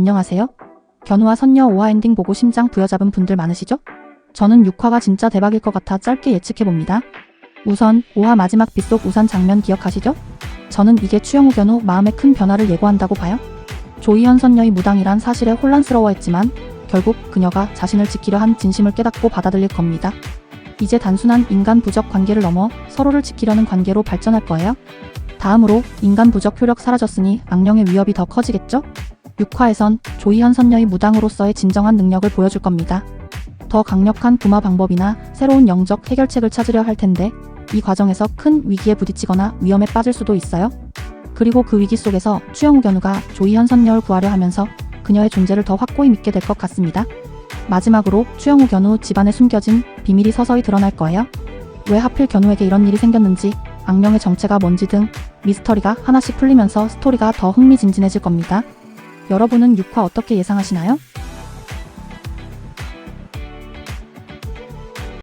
안녕하세요. 견우와 선녀 5화 엔딩 보고 심장 부여잡은 분들 많으시죠? 저는 6화가 진짜 대박일 것 같아 짧게 예측해봅니다. 우선 5화 마지막 빗속 우산 장면 기억하시죠? 저는 이게 추영우 견우 마음의 큰 변화를 예고한다고 봐요. 조이현 선녀의 무당이란 사실에 혼란스러워했지만 결국 그녀가 자신을 지키려 한 진심을 깨닫고 받아들일 겁니다. 이제 단순한 인간 부적 관계를 넘어 서로를 지키려는 관계로 발전할 거예요. 다음으로 인간 부적 효력 사라졌으니 악령의 위협이 더 커지겠죠? 6화에선 조이현 선녀의 무당으로서의 진정한 능력을 보여줄 겁니다. 더 강력한 구마 방법이나 새로운 영적 해결책을 찾으려 할 텐데 이 과정에서 큰 위기에 부딪히거나 위험에 빠질 수도 있어요. 그리고 그 위기 속에서 추영우 견우가 조이현 선녀를 구하려 하면서 그녀의 존재를 더 확고히 믿게 될 것 같습니다. 마지막으로 추영우 견우 집안에 숨겨진 비밀이 서서히 드러날 거예요. 왜 하필 견우에게 이런 일이 생겼는지 악령의 정체가 뭔지 등 미스터리가 하나씩 풀리면서 스토리가 더 흥미진진해질 겁니다. 여러분은 6화 어떻게 예상하시나요?